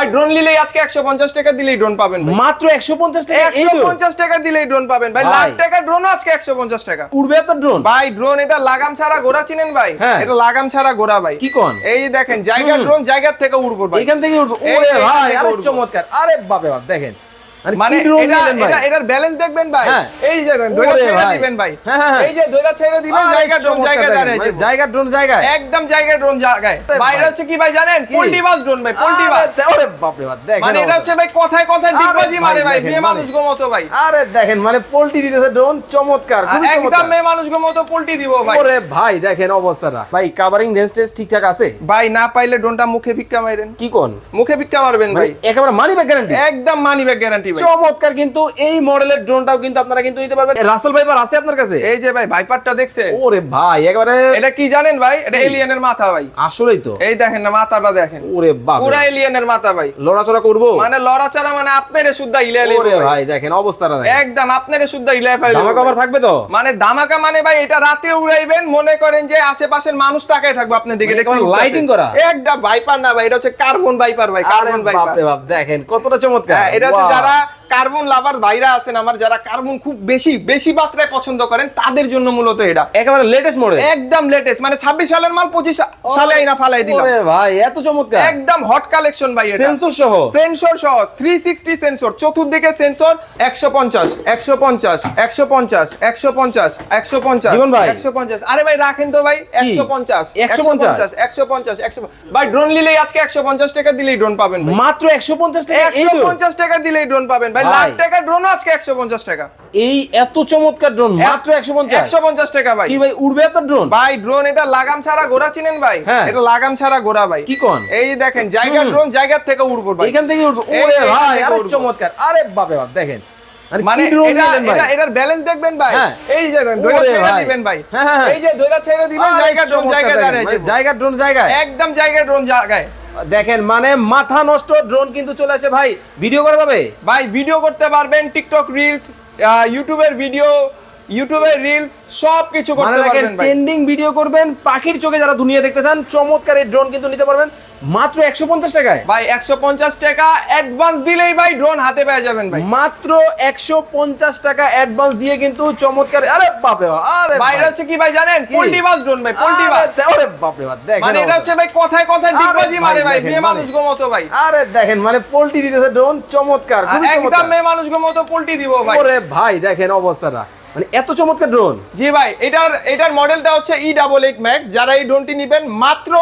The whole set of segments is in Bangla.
ভাই ড্রোন নিলেই আজকে একশো পঞ্চাশ টাকা দিলেই ড্রোন পাবেন ভাই। মাত্র একশো পঞ্চাশ টাকা এই একশো drone? পঞ্চাশ টাকা দিলেই ড্রোন পাবেন ভাই। লাখ টাকা ড্রোন আজকে একশো পঞ্চাশ টাকা। উড়বে আপনার ড্রোন ভাই ড্রোন এটা লাগাম ছাড়া ঘোড়া চিনেন ভাই? হ্যাঁ। এটা লাগাম ছাড়া ঘোড়া ভাই। কি কোন? এই দেখেন জায়গা ড্রোন জায়গা থেকে উড়বো ভাই। এখান থেকে উড়বো। ওরে ভাই আরে চমৎকার। আরে বাপে বাপ দেখেন। মানে এটা এটা এটার ব্যালেন্স দেখবেন ভাই। হ্যাঁ। এই যে দেখেন ছেড়ে দিবেন ভাই। হ্যাঁ, হ্যাঁ, হ্যাঁ। এই যে ছেড়ে দিবেন জায়গা ড্রোন চমৎকার জায়গা দাঁড়ায় জায়গা ড্রোন জায়গায়। একদম জায়গায় ড্রোন জায়গায়। বাইরে। হচ্ছে কি ভাই জানেন? বাস ড্রোন ভাই বাস দে- ওরে বাপরে বাপ দেখেন মানে এটা হচ্ছে ভাই কথায় কথায় আরে ডিগবাজি মারে ভাই মেয়ে মানে- মানুষ ভাই। আরে দেখেন মানে পোল্ট্রি দিতেছে ড্রোন চমৎকার খুবই একদম চমৎকার। মেয়ে মানুষ গো মতো পোল্ট্রি দিব ভাই। ওরে ভাই দেখেন অবস্থাটা। ভাই কাভারিং রেঞ্জ টেস্ট ঠিকঠাক আছে? ভাই না পাইলে ড্রোনটা মুখে ভিক্ষা মাইরেন কি কোন? মুখে ভিক্ষা মারবেন ভাই একেবারে মানি ব্যাক গ্যারান্টি একদম মানি ব্যাগ গ্যারান্টি ভাই। চমৎকার কিন্তু এই মডেলের ড্রোনটাও কিন্তু আপনারা কিন্তু নিতে পারবেন। রাসেল ভাইপার আছে আপনার কাছে? এই যে ভাই ভাইপারটা দেখছে। ওরে ভাই একেবারে এটা কি জানেন ভাই? এটা এলিয়েনের মাথা ভাই। আসলেই তো। এই দেখেন না মাথাটা দেখেন। ওরে বাপ পুরা এলিয়েনের মাথা ভাই। লড়াচড়া করব? মানে লড়াচড়া মানে আপনার শুদ্ধ ইলে ওরে ভাই। দেখেন অবস্থাটা দেখেন। একদম আপনার শুদ্ধ ইলে ফেলে থাকবে তো? মানে ধামাকা মানে ভাই এটা রাতে উড়াইবেন মনে করেন যে আশেপাশের মানুষ তাকায় থাকবে আপনার দিকে মানে উঠতেছে? lighting করা? একদম ভাইপার না ভাই এটা হচ্ছে কার্বন ভাইপার ভাই কার্বন ভাইপার বাপ দেখেন কতটা চমৎকার। হ্যাঁ, এটা হচ্ছে যারা কার্বন লাভার ভাইরা আছেন আমার যারা কার্বন খুব বেশি বেশি মাত্রায় পছন্দ করেন তাদের জন্য মূলত এটা। একেবারে লেটেস্ট মডেল একদম লেটেস্ট মানে ছাব্বিশ সালের মাল পঁচিশ সালে আইনা ফালাই দিলাম। ওরে ভাই এত চমৎকার। একদম হট কালেকশন ভাই এটা। সেন্সর সহ। সেন্সর সহ থ্রি সিক্সটি সেন্সর চতুর্দিকে সেন্সর একশো পঞ্চাশ একশো পঞ্চাশ একশো পঞ্চাশ একশো পঞ্চাশ একশো পঞ্চাশ জীবন ভাই। একশো পঞ্চাশ। আরে ভাই রাখেন তো ভাই একশো পঞ্চাশ 150? একশো পঞ্চাশ একশো ভাই ড্রোন নিলেই আজকে একশো পঞ্চাশ টাকা দিলেই ড্রোন পাবেন ভাই। মাত্র একশো পঞ্চাশ টাকা এই একশো drone? পঞ্চাশ টাকা দিলেই ড্রোন পাবেন ভাই। লাখ টাকা ড্রোন আজকে একশো পঞ্চাশ টাকা। এই এত চমৎকার ড্রোন মাত্র একশো পঞ্চাশ। একশো পঞ্চাশ টাকা ভাই। কি ভাই উড়বে আপনার ড্রোন ভাই ড্রোন এটা লাগাম ছাড়া ঘোড়া চিনেন ভাই? হ্যাঁ। এটা লাগাম ছাড়া ঘোড়া ভাই। কি কোন? এই দেখেন জায়গা ড্রোন জায়গা থেকে উড়বো ভাই। এখান থেকে উঠবো ওরে ভাই আরে চমৎকার। আরে বাপে বাপ দেখেন। মানে এটা এটার ব্যালেন্স দেখবেন ভাই? হ্যাঁ। এই যে ছেড়ে। দিবেন ভাই। হ্যাঁ, হ্যাঁ, হ্যাঁ। এই যে দইটা ছেড়ে দিবেন জায়গা ড্রোন জায়গা জায়গা ড্রোন জায়গায়। একদম জায়গা ড্রোন জায়গায়। দেখেন মানে মাথা নষ্ট ড্রোন কিন্তু চলে আসে ভাই। ভিডিও করা যাবে? ভাই ভিডিও করতে পারবেন টিকটক রিলস ইউটিউবের ভিডিও ইউটিউবের রিলস সব কিছু মানে করতে পারবেন ট্রেন্ডিং ভিডিও করবেন পাখির চোখে যারা দুনিয়া দেখতে চান চমৎকার এই ড্রোন কিন্তু নিতে পারবেন। মাত্র একশো পঞ্চাশ টাকায়। ভাই একশো পঞ্চাশ টাকা অ্যাডভান্স দিলেই ভাই ড্রোন হাতে পেয়ে যাবেন ভাই। মাত্র একশো পঞ্চাশ টাকা অ্যাডভান্স দিয়ে কিন্তু চমৎকার আরে বাপরে বাপ, আরে ভাই এটা হচ্ছে কি ভাই জানেন? কি? পোল্ট্রি বাস ড্রোন ভাই পোল্ট্রি আরে বাস ওরে বাপরে বাপ, দেখেন মানে এটা হচ্ছে ভাই কথায় কথায় আরে ডিগবাজি ভাই, মারে ভাই মেয়ে মানে- মানুষ গো মতো ভাই। আরে দেখেন মানে পোল্ট্রি দিতেছে ড্রোন চমৎকার খুবই একদম চমৎকার। মেয়ে মানুষ গো মতো পোল্ট্রি দিব ভাই। ওরে ভাই দেখেন অবস্থাটা। মানে এত চমৎকার ড্রোন জি ভাই, এটার এটার মডেলটা হচ্ছে ই ডাবল এইট ম্যাক্স যারা এই ড্রোনটি নেবেন, মাত্র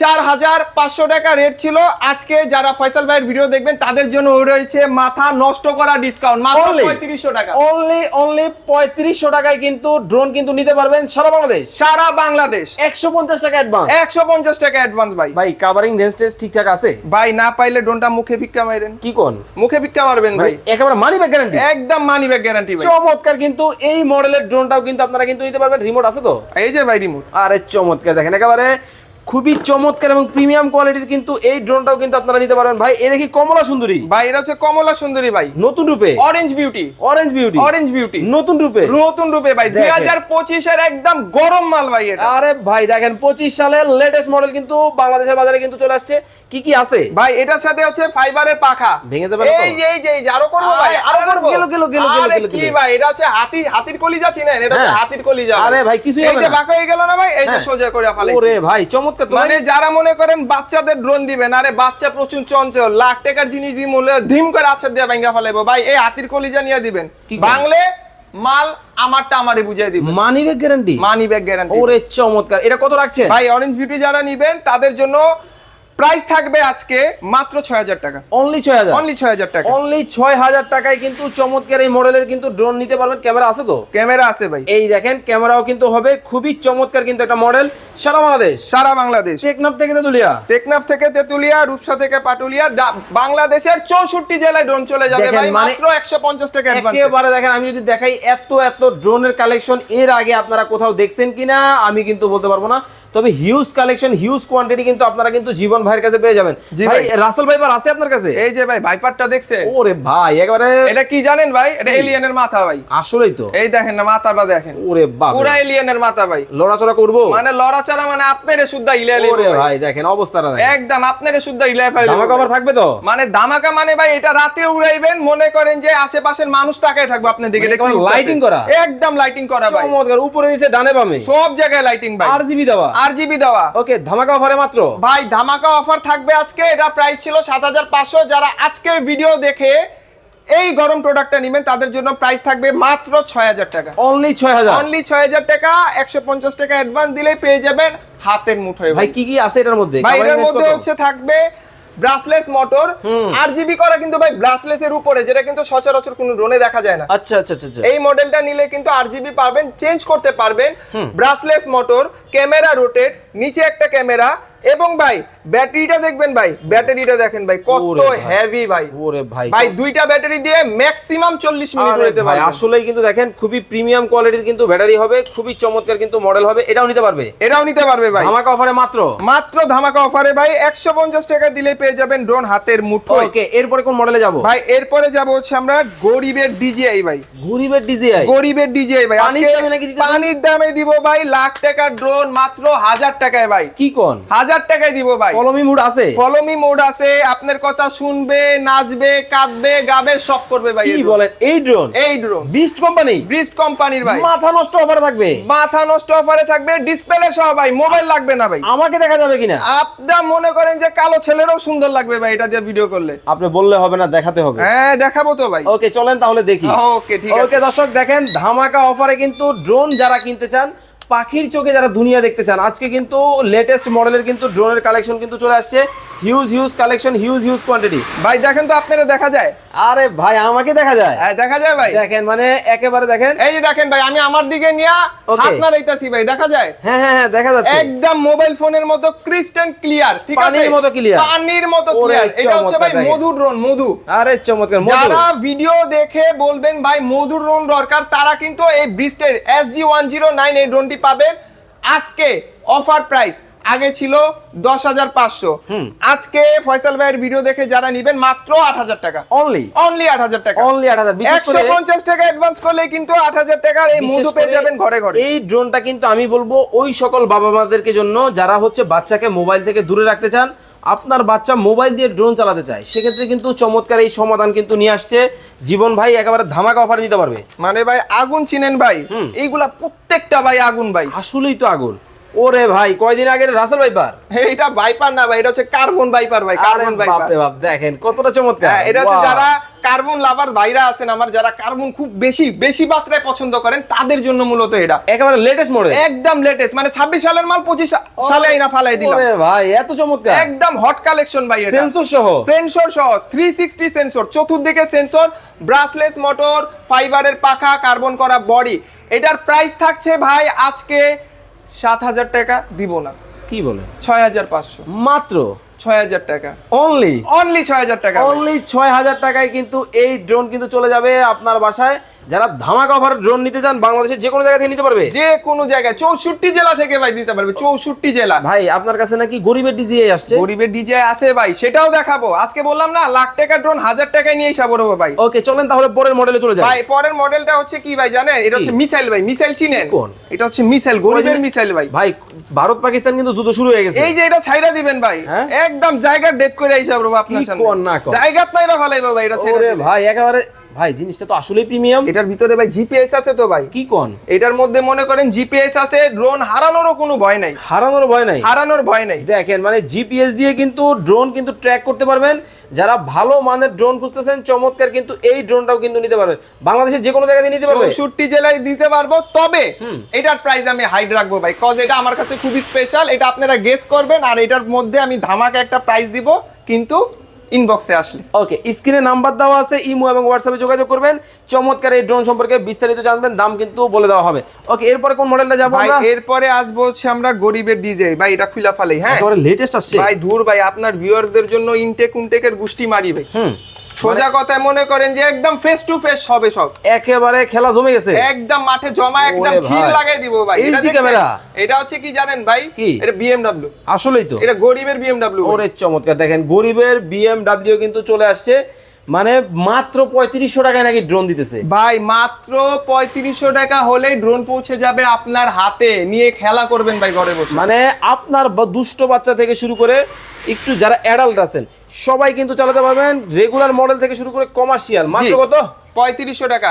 চার হাজার পাঁচশো টাকা রেট ছিল। আজকে যারা ফয়সাল ভাইয়ের ভিডিও দেখবেন তাদের জন্য রয়েছে মাথা নষ্ট করা ডিসকাউন্ট মাত্র? পঁয়ত্রিশশো টাকা। অনলি অনলি পঁয়ত্রিশশো টাকায় কিন্তু ড্রোন কিন্তু নিতে পারবেন সারা বাংলাদেশ। সারা বাংলাদেশ। একশো পঞ্চাশ টাকা অ্যাডভান্স একশো পঞ্চাশ টাকা অ্যাডভান্স ভাই। ভাই কাভারিং রেঞ্জ টেস্ট ঠিকঠাক আছে? ভাই না পাইলে ড্রোনটা মুখে ভিক্ষা মাইরেন। কি কোন? মুখে ভিক্ষা মারবেন ভাই ভাই। একেবারে মানি ব্যাক গ্যারান্টি একদম মানি ব্যাগ গ্যারান্টি ভাই। চমৎকার কিন্তু এই মডেলের ড্রোনটাও কিন্তু আপনারা কিন্তু নিতে পারবেন। রিমোট আছে তো? এই যে ভাই রিমোট আরে চমৎকার দেখেন একেবারে খুবই চমৎকার এবং প্রিমিয়াম কোয়ালিটির কিন্তু এই ড্রোনটাও কিন্তু আপনারা নিতে পারবেন। ভাই এ দেখি কমলা সুন্দরী। ভাই এটা হচ্ছে কমলা সুন্দরী ভাই। নতুন রূপে? Orange beauty orange beauty orange beauty নতুন রূপে? নতুন রূপে ভাই। দুই দেখেন। হাজার পঁচিশের একদম গরম মাল ভাই এটা। আরে ভাই দেখেন পঁচিশ সালের লেটেস্ট মডেল কিন্তু বাংলাদেশের বাজারে কিন্তু চলে আসছে। কি কি আছে? ভাই এটার সাথে হচ্ছে ফাইবারের পাখা। ভেঙে যাবে এই যে এই যে আরও করব ভাই আরও করব। গেলো, গেলো, গেলো, গেলো, কি ভাই এটা হচ্ছে হাতি হাতির কলিজা চিনেন? এটা হচ্ছে হ্যাঁ। হাতির কলিজা আরে ভাই, কিছুই এই হবে না। বাঁকা হয়ে গেল না ভাই? এই যে হ্যাঁ। সোজা করে ফেলে ওরে ভাই চমৎকার। মানে যারা মনে করেন বাচ্চাদের ড্রোন দিবেন আরে বাচ্চা প্রচুর চঞ্চল লাখ টাকার জিনিস দিয়ে মূল্য ধিম করে দিয়ে ব্যাঙ্গা ফেলাইবো। ভাই এই হাতির কলিজা নিয়ে দিবেন। বাংলে মাল আমারটা আমারই বুঝিয়ে দিবেন। Money back guarantee money back guarantee ওরে চমৎকার। এটা কত রাখছেন? ভাই অরেঞ্জ বিউটি যারা নিবেন তাদের জন্য প্রাইস থাকবে আজকে মাত্র ছয় হাজার টাকা। অনলি ছয় হাজার? অনলি ছয় হাজার টাকা। অনলি ছয় হাজার টাকায় কিন্তু চমৎকার এই মডেলের কিন্তু ড্রোন নিতে পারবেন। ক্যামেরা আছে তো? ক্যামেরা আছে ভাই। এই দেখেন ক্যামেরাও কিন্তু হবে। খুবই চমৎকার কিন্তু একটা মডেল সারা বাংলাদেশ? সারা বাংলাদেশ। টেকনাফ থেকে তেতুলিয়া? টেকনাফ থেকে তেতুলিয়া রূপসা থেকে পাটুলিয়া বাংলাদেশের চৌষট্টি জেলায় ড্রোন চলে যাবে ভাই মানে মাত্র একশো পঞ্চাশ টাকা একেবারে দেখেন আমি যদি দেখাই এত এত ড্রোনের কালেকশন এর আগে আপনারা কোথাও দেখছেন কিনা আমি কিন্তু বলতে পারব না। তবে হিউজ কালেকশন হিউজ কোয়ান্টিটি কিন্তু আপনারা কিন্তু জীবন ভাইয়ের কাছে পেয়ে যাবেন। ভাই। রাসেল ভাইবার আছে আপনার কাছে? এই যে ভাই ভাইপারটা দেখছেন? ওরে ভাই একেবারে এটা কি জানেন ভাই? এটা এলিয়েনের মাথা ভাই। আসলেই তো। এই দেখেন না মাথাটা দেখেন। ওরে বাপ পুরা এলিয়েনের মাথা ভাই। লড়াচড়া করব? মানে লড়াচড়া মানে আপনারে শুদ্ধা ইলে ওরে ভাই। দেখেন অবস্থাটা দেখেন। একদম আপনারে শুদ্ধা ইলে ফেলে ধামা কভার থাকবে তো? মানে ধামাকা মানে ভাই এটা রাতে উড়াইবেন মনে করেন যে আশেপাশের মানুষ তাকায় থাকবে আপনার দিকে। মানে উঠতেছে। lighting করা? একদম লাইটিং করা ভাই। চমৎকার উপরে নিচে ডানে বামে। সব জায়গায় লাইটিং ভাই। আর জিবি দেওয়া। জিবি দেওয়া। ওকে ধামাকা অফারে মাত্র? ভাই ধামাকা অফার থাকবে আজকে। এটা প্রাইস ছিল সাত হাজার পাঁচশো। যারা আজকের ভিডিও দেখে এই গরম প্রোডাক্টটা নেবেন তাদের জন্য প্রাইস থাকবে মাত্র ছয় হাজার টাকা। অনলি ছয় হাজার? অনলি ছয় হাজার টাকা একশো পঞ্চাশ টাকা অ্যাডভান্স দিলেই পেয়ে যাবেন হাতের মুঠোয় ভাই ভাই। কি কি আছে এটার মধ্যে? ভাই এটার মধ্যে হচ্ছে থাকবে ব্রাসলেস মোটর। আর জিবি করা কিন্তু ভাই ব্রাসলেস এর উপরে যেটা কিন্তু সচরাচর কোনো ড্রোনে দেখা যায় না আচ্ছা আচ্ছা আচ্ছা আচ্ছা। এই মডেলটা নিলে কিন্তু আর জিবি পারবেন চেঞ্জ করতে পারবেন ব্রাসলেস মোটর ক্যামেরা রোটেট নিচে একটা ক্যামেরা এবং ভাই ব্যাটারিটা দেখবেন ভাই ব্যাটারিটা দেখেন ভাই কত হেভি ভাই ওরে ভাই ভাই দুইটা ব্যাটারি দিয়ে ম্যাক্সিমাম চল্লিশ মিনিট আরে উড়াতে ভাই আসলেই কিন্তু দেখেন খুবই প্রিমিয়াম কোয়ালিটির কিন্তু ব্যাটারি হবে খুবই চমৎকার কিন্তু মডেল হবে এটাও নিতে পারবে? এটাও নিতে পারবে ভাই। ধামাকা অফারে মাত্র? মাত্র ধামাকা অফারে ভাই একশো পঞ্চাশ টাকা দিলে পেয়ে যাবেন ড্রোন হাতের মুঠোয় ওকে এরপরে কোন মডেলে যাব? ভাই এরপরে যাব হচ্ছে আমরা গরিবের ডিজিআই ভাই। গরিবের ডিজিআই গরিবের ডিজিআই ভাই। আজকে পানির দামে দিব ভাই লাখ টাকার ড্রোন মাত্র হাজার টাকায় ভাই। কি কোন? হাজার টাকায় দিব ভাই। কলমি মুড আছে? ফলোমি মোড আছে আপনার কথা শুনবে নাচবে কাঁদবে গাবে সব করবে ভাই কি বলেন? এই ড্রোন এই ড্রোন বিস্ট কোম্পানি ব্রিস্ট কোম্পানির ভাই। মাথা নষ্ট অফারে থাকবে? মাথা নষ্ট অফারে থাকবে ডিসপ্লে সহ ভাই মোবাইল লাগবে না ভাই। আমাকে দেখা যাবে কিনা? আপনার মনে করেন যে কালো ছেলেরও সুন্দর লাগবে ভাই এটা দিয়ে ভিডিও করলে। আপনি বললে হবে না দেখাতে হবে। হ্যাঁ দেখাবো তো ভাই। ওকে চলেন তাহলে দেখি। ওকে ঠিক আছে। ওকে দর্শক দেখেন ধামাকা অফারে কিন্তু ড্রোন যারা কিনতে চান পাখির চোখে যারা দুনিয়া দেখতে চান, আজকে কিন্তু লেটেস্ট মডেলের কিন্তু ড্রোনের কালেকশন কিন্তু চলে আসছে। Huge huge collection huge huge quantity ভাই দেখেন তো আপনারা দেখা যায়। আরে ভাই আমাকে দেখা যায়। হ্যাঁ দেখা যায় ভাই। দেখেন মানে একেবারে দেখেন। এই যে দেখেন ভাই আমি আমার দিকে নিয়ে. হাত ভাই দেখা যায়? হ্যাঁ হ্যাঁ হ্যাঁ দেখা যাচ্ছে। একদম মোবাইল ফোনের মতো ক্রিস্টাল ক্লিয়ার ঠিক আছে? পানির মতো clear। পানির মতো ক্লিয়ার এটা হচ্ছে ভাই মধু ড্রোন মধু। আরে চমৎকার মধু। যারা ভিডিও দেখে বলবেন ভাই মধু ড্রোন দরকার তারা কিন্তু এই ব্রিস্টের S G one zero nine এই ড্রোনটি পাবেন। আজকে অফার প্রাইস আগে ছিল দশ হাজার পাঁচশো। আজকে ফয়সাল ভাইয়ের ভিডিও দেখে যারা নিবেন মাত্র আট হাজার টাকা। অনলি অনলি আট হাজার টাকা। অনলি আট হাজার একশো পঞ্চাশ টাকা অ্যাডভান্স করলে কিন্তু আট হাজার টাকার এই মধু পেয়ে যাবেন ঘরে ঘরে। এই ড্রোনটা কিন্তু আমি বলব ওই সকল বাবা মাদেরকে জন্য যারা হচ্ছে বাচ্চাকে মোবাইল থেকে দূরে রাখতে চান আপনার বাচ্চা মোবাইল দিয়ে ড্রোন চালাতে চায় সেক্ষেত্রে কিন্তু চমৎকার এই সমাধান কিন্তু নিয়ে আসছে। জীবন ভাই একেবারে ধামাকা অফার দিতে পারবে। মানে ভাই আগুন চিনেন ভাই। এইগুলা প্রত্যেকটা ভাই আগুন ভাই। আসলেই তো আগুন। ওরে ভাই কয়দিন আগে রাসেল ভাইপার? এইটা বাইপার না ভাই এটা হচ্ছে কার্বন বাইপার ভাই কার্বন বাইপার বাপ দেখেন কতটা চমৎকার। হ্যাঁ, এটা হচ্ছে যারা কার্বন লাভার ভাইরা আছেন আমার যারা কার্বন খুব বেশি বেশি মাত্রায় পছন্দ করেন তাদের জন্য মূলত এটা। একেবারে লেটেস্ট মডেল একদম লেটেস্ট মানে ছাব্বিশ সালের মাল পঁচিশ সালে আইনা ফালাই দিলাম। ওরে ভাই এত চমৎকার। একদম হট কালেকশন ভাই এটা। সেন্সর সহ। সেন্সর সহ থ্রি সিক্সটি সেন্সর চতুর্দিকে সেন্সর ব্রাসলেস মোটর ফাইবারের পাখা কার্বন করা বডি এটার প্রাইস থাকছে ভাই আজকে সাত হাজার টাকা দিব না। কি বলে? ছয় হাজার পাঁচশো। মাত্র? ছয় হাজার টাকা। অনলি অনলি ছয় হাজার টাকা। অনলি ছয় হাজার টাকায় কিন্তু এই ড্রোন কিন্তু চলে যাবে আপনার বাসায়। যারা ধামাকা অফার ড্রোন নিতে চান বাংলাদেশের যে কোনো জায়গা থেকে নিতে পারবে। যে কোনো জায়গায় চৌষট্টি জেলা থেকে ভাই দিতে পারবে চৌষট্টি জেলা। ভাই আপনার কাছে নাকি গরিবের ডিজিআই আসছে? গরিবের ডিজে আছে ভাই সেটাও দেখাবো। আজকে বললাম না লাখ টাকা ড্রোন হাজার টাকায় নিয়ে হিসাব করব ভাই। ওকে চলেন তাহলে পরের মডেলে চলে যাই। ভাই পরের মডেলটা হচ্ছে কি ভাই জানেন? এটা হচ্ছে মিসাইল ভাই মিসাইল চিনেন? কোন? এটা হচ্ছে মিসাইল গরিবের মিসাইল ভাই। ভাই ভারত পাকিস্তান কিন্তু যুদ্ধ শুরু হয়ে গেছে। এই যে এটা ছাইরা দিবেন ভাই হ্যাঁ? একদম জায়গা ডেট করে হিসাব করব আপনার সামনে। জায়গা মাইরা ফেলাইবো ভাই এটা ছেড়ে ভাই একেবারে ভাই জিনিসটা তো আসলেই প্রিমিয়াম এটার ভিতরে ভাই জিপিএস আছে তো ভাই। কি কোন? এটার মধ্যে মনে করেন জিপিএস আছে ড্রোন হারানোরও কোনো ভয় নাই। হারানোর ভয় নাই? হারানোর ভয় নাই। দেখেন মানে জিপিএস দিয়ে কিন্তু ড্রোন কিন্তু ট্র্যাক করতে পারবেন। যারা ভালো মানের ড্রোন খুঁজতেছেন চমৎকার কিন্তু এই ড্রোনটাও কিন্তু নিতে পারবেন। বাংলাদেশের যে কোনো জায়গায় দিয়ে নিতে পারবে? চৌষট্টি জেলায় দিতে পারব। তবে এটার প্রাইস আমি হাইড রাখব ভাই কজ এটা আমার কাছে খুবই স্পেশাল এটা আপনারা গেস করবেন আর এটার মধ্যে আমি ধামাকা একটা প্রাইস দিব। কিন্তু ইনবক্সে আসলে। ওকে স্ক্রিনে নাম্বার দেওয়া আছে ইমো এবং হোয়াটসঅ্যাপে যোগাযোগ করবেন। চমৎকার এই ড্রোন সম্পর্কে বিস্তারিত জানবেন দাম কিন্তু বলে দেওয়া হবে। ওকে এরপরে কোন মডেলটা যাব ভাই আমরা? এরপরে আসব হচ্ছে আমরা গরিবের ডিজে ভাই এটা খুলা ফালাই হ্যাঁ? একেবারে লেটেস্ট আসছে। ভাই ধুর ভাই আপনার ভিউয়ারদের জন্য ইনটেক উনটেকের গুষ্টি মারিবে হুম। সোজা কথায় মনে করেন যে একদম ফেস টু ফেস হবে সব। একেবারে খেলা জমে গেছে। একদম মাঠে জমা একদম ভিড় লাগাই দিব ভাই। এটা? ক্যামেরা। এটা হচ্ছে কি জানেন ভাই? কি? এটা বিএমডব্লিউ আসলেই তো। এটা গরিবের বিএমডব্লিউ ওরে চমৎকার। দেখেন গরিবের বিএমডব্লিউ কিন্তু চলে আসছে। মানে মাত্র পঁয়ত্রিশশো টাকায় নাকি ড্রোন দিতেছে? ভাই মাত্র পঁয়ত্রিশশো টাকা হলেই ড্রোন পৌঁছে যাবে আপনার হাতে। নিয়ে খেলা করবেন ভাই ঘরে বসে। মানে আপনার দুষ্ট বাচ্চা থেকে শুরু করে একটু যারা অ্যাডাল্ট আছেন সবাই কিন্তু চালাতে পারবেন রেগুলার মডেল থেকে শুরু করে কমার্শিয়াল মাত্র কত? পঁয়ত্রিশশো টাকা।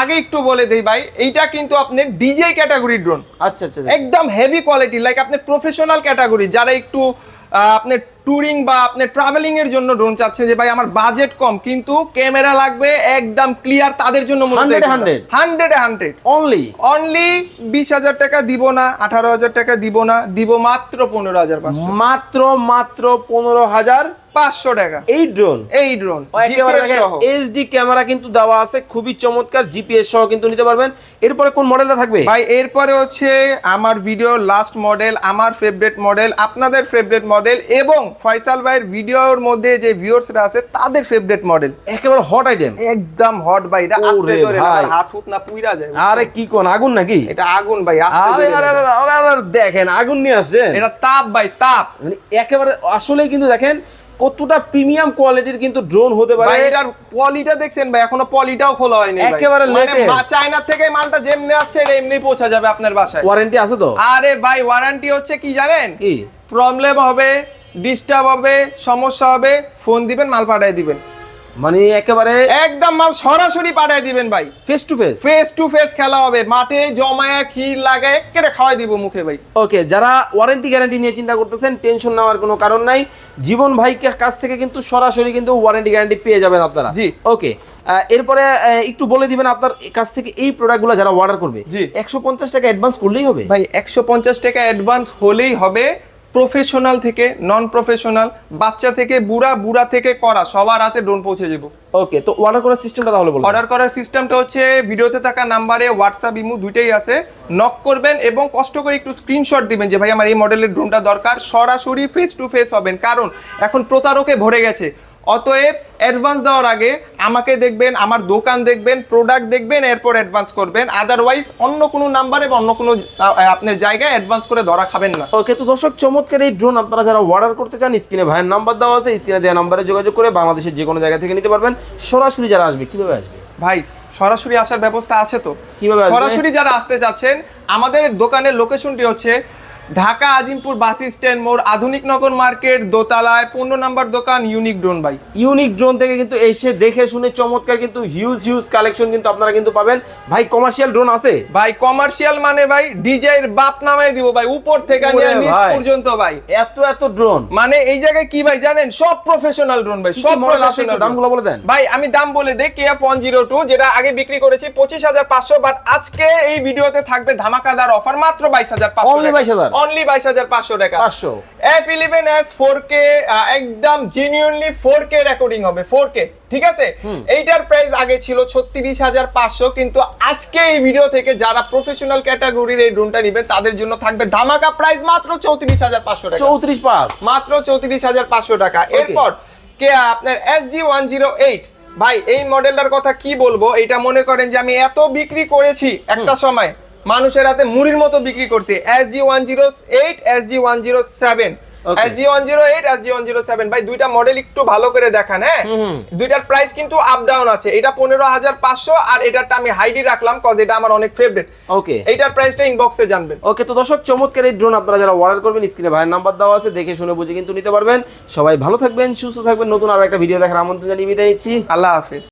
আগে একটু বলে দেই ভাই এইটা কিন্তু আপনার ডিজে ক্যাটাগরি ড্রোন আচ্ছা আচ্ছা একদম হেভি কোয়ালিটি লাইক আপনি প্রফেশনাল ক্যাটাগরি যারা একটু আহ, আপনি ট্যুরিং বা আপনি ট্রাভেলিং এর জন্য ড্রোন চাচ্ছেন যে ভাই আমার বাজেট কম কিন্তু ক্যামেরা লাগবে একদম ক্লিয়ার তাদের জন্য 100 100 হান্ড্রেড হান্ড্রেড অনলি অনলি বিশ হাজার টাকা দিব না আঠারো হাজার টাকা দিব না দিব মাত্র পনেরো হাজার মাত্র মাত্র পনেরো হাজার পাঁচশো টাকা। এই ড্রোন এই ড্রোন এইচডি ক্যামেরা কিন্তু দেওয়া আছে খুবই চমৎকার জিপিএস সহ কিন্তু নিতে পারবেন। এরপরে কোন মডেলটা থাকবে? ভাই এরপরে হচ্ছে আমার ভিডিওর লাস্ট মডেল আমার ফেভারিট মডেল আপনাদের ফেভারিট মডেল এবং ফয়সাল ভাইয়ের ভিডিওর মধ্যে যে ভিউয়ার্সরা আছে তাদের ফেভারিট মডেল একেবারে হট আইটেম একদম হট ভাই এটা আস্তে ধরে ভাই। হাত হুত না পুইরা যায় আরে কি কোন আগুন নাকি? এটা আগুন ভাই আরে আরে আরে, দেখেন আগুন নিয়ে আসছেন। এটা তাপ ভাই তাপ। মানে একেবারে আসলেই কিন্তু দেখেন কতটা প্রিমিয়াম কোয়ালিটির কিন্তু ড্রোন হতে পারে। ভাই এটার পলিটা দেখছেন ভাই এখনও পলিটাও খোলা হয়নি ভাই। একেবারে মানে চায়না থেকে মালটা যেমনি আসছে এটা এমনি পৌঁছা যাবে আপনার বাসায়। ওয়ারেন্টি আছে তো? আরে ভাই ওয়ারেন্টি হচ্ছে কি জানেন? কি? প্রবলেম হবে ডিস্টার্ব হবে সমস্যা হবে ফোন দিবেন মাল পাঠিয়ে দিবেন। মানে একেবারে একদম মাল সরাসরি পাঠায় দিবেন ভাই। Face to face face to face খেলা হবে। মাঠে জমায়া ক্ষীর লাগায় কেটে খাওয়াই দিব মুখে ভাই। ওকে যারা ওয়ারেন্টি গ্যারান্টি নিয়ে চিন্তা করতেছেন টেনশন নেওয়ার কোনো কারণ নাই। জীবন ভাইকে কাছ থেকে কিন্তু সরাসরি কিন্তু ওয়ারেন্টি গ্যারান্টি পেয়ে যাবেন আপনারা। জি। ওকে এরপরে একটু বলে দিবেন আপনার কাছ থেকে এই প্রোডাক্টগুলো যারা অর্ডার করবে। জি। একশো পঞ্চাশ টাকা অ্যাডভান্স করলেই হবে? ভাই একশো পঞ্চাশ টাকা অ্যাডভান্স হলেই হবে। প্রফেশনাল থেকে নন প্রফেশনাল বাচ্চা থেকে বুড়া বুড়া থেকে করা সবার হাতে ড্রোন পৌঁছে যাব ওকে তো অর্ডার করার সিস্টেমটা তাহলে বলুন। অর্ডার করার সিস্টেমটা হচ্ছে ভিডিওতে থাকা নাম্বারে হোয়াটসঅ্যাপ ইমু দুইটাই আছে। নক করবেন এবং কষ্ট করে একটু স্ক্রিনশট দিবেন যে ভাই আমার এই মডেলের ড্রোনটা দরকার। সরাসরি ফেস টু ফেস হবেন। কারণ এখন প্রতারকে ভরে গেছে। অতএব অ্যাডভান্স দেওয়ার আগে আমাকে দেখবেন আমার দোকান দেখবেন প্রোডাক্ট দেখবেন এরপর অ্যাডভান্স করবেন। আদারওয়াইজ অন্য কোনো নাম্বারে বা অন্য কোনো আপনার জায়গায় অ্যাডভান্স করে ধরা খাবেন না। ওকে তো দর্শক চমৎকার এই ড্রোন আপনারা যারা অর্ডার করতে চান স্ক্রিনে ভাইয়ের নাম্বার দেওয়া আছে স্ক্রিনে দেওয়া নাম্বারে যোগাযোগ করে বাংলাদেশের যে কোনো জায়গা থেকে নিতে পারবেন। সরাসরি যারা আসবে কীভাবে আসবে? ভাই সরাসরি আসার ব্যবস্থা আছে তো। কীভাবে সরাসরি যারা আসতে চাচ্ছেন আমাদের দোকানের লোকেশনটি হচ্ছে ঢাকা আজিমপুর বাস স্ট্যান্ড মোড় আধুনিক নগর মার্কেট দোতলায় পনেরো নাম্বার দোকান ইউনিক ড্রোন ভাই ইউনিক ড্রোন থেকে কিন্তু এসে দেখে শুনে চমৎকার কিন্তু হিউজ হিউজ কালেকশন কিন্তু আপনারা কিন্তু পাবেন। ভাই কমার্শিয়াল ড্রোন আছে? ভাই কমার্শিয়াল মানে ভাই ডিজাইন বাপ নামাই দিব ভাই উপর থেকে নিয়ে নিচ পর্যন্ত ভাই। এত এত ড্রোন মানে এই জায়গায় কি ভাই জানেন? সব প্রফেশনাল ড্রোন ভাই সব প্রফেশনাল দামগুলো বলে দেন। ভাই আমি দাম বলে দেই কেএফ ওয়ান জিরো টু যেটা আগে বিক্রি করেছি পঁচিশ হাজার পাঁচশো বাট আজকে এই ভিডিওতে থাকবে ধামাকাদার অফার মাত্র বাইশ হাজার পাঁচশো Only 22,000 অনলি বাইশ হাজার পাঁচশো টাকা। পাঁচশো। F eleven S four K একদম জেনুইনলি ফোর কে রেকর্ডিং হবে ফোর কে ঠিক আছে? এইটার প্রাইস আগে ছিল ছত্রিশ হাজার পাঁচশো কিন্তু আজকে এই ভিডিও থেকে যারা প্রফেশনাল ক্যাটাগরির এই ড্রোনটা নিবেন তাদের জন্য থাকবে ধামাকা প্রাইস মাত্র চৌত্রিশ হাজার পাঁচশো টাকা। চৌত্রিশ পাঁচ মাত্র চৌত্রিশ হাজার পাঁচশো টাকা। এরপর কে আপনার S G one zero eight ভাই এই মডেলটার কথা কি বলব? এটা মনে করেন যে আমি এত বিক্রি করেছি একটা সময়। মানুষের হাতে মুড়ির মতো বিক্রি করছি। S G one zero eight S G one zero seven S G one zero eight S G one zero seven ভাই দুইটা মডেল একটু ভালো করে দেখান হ্যাঁ? দুইটার প্রাইস কিন্তু আপ ডাউন আছে। এটা পনেরো হাজার পাঁচশো আর এটারটা আমি হাইডি রাখলাম কজ এটা আমার অনেক ফেভারিট ওকে এইটার প্রাইসটা ইনবক্সে জানবেন। ওকে তো দর্শক চমৎকার এই ড্রোন আপনারা যারা অর্ডার করবেন স্ক্রিনে ভাইয়ের নাম্বার দেওয়া আছে দেখে শুনে বুঝে কিন্তু নিতে পারবেন। সবাই ভালো থাকবেন সুস্থ থাকবেন। নতুন আরও একটা ভিডিও দেখার আমন্ত্রণ জানিয়ে বিদায় নিচ্ছি। আল্লাহ হাফিজ।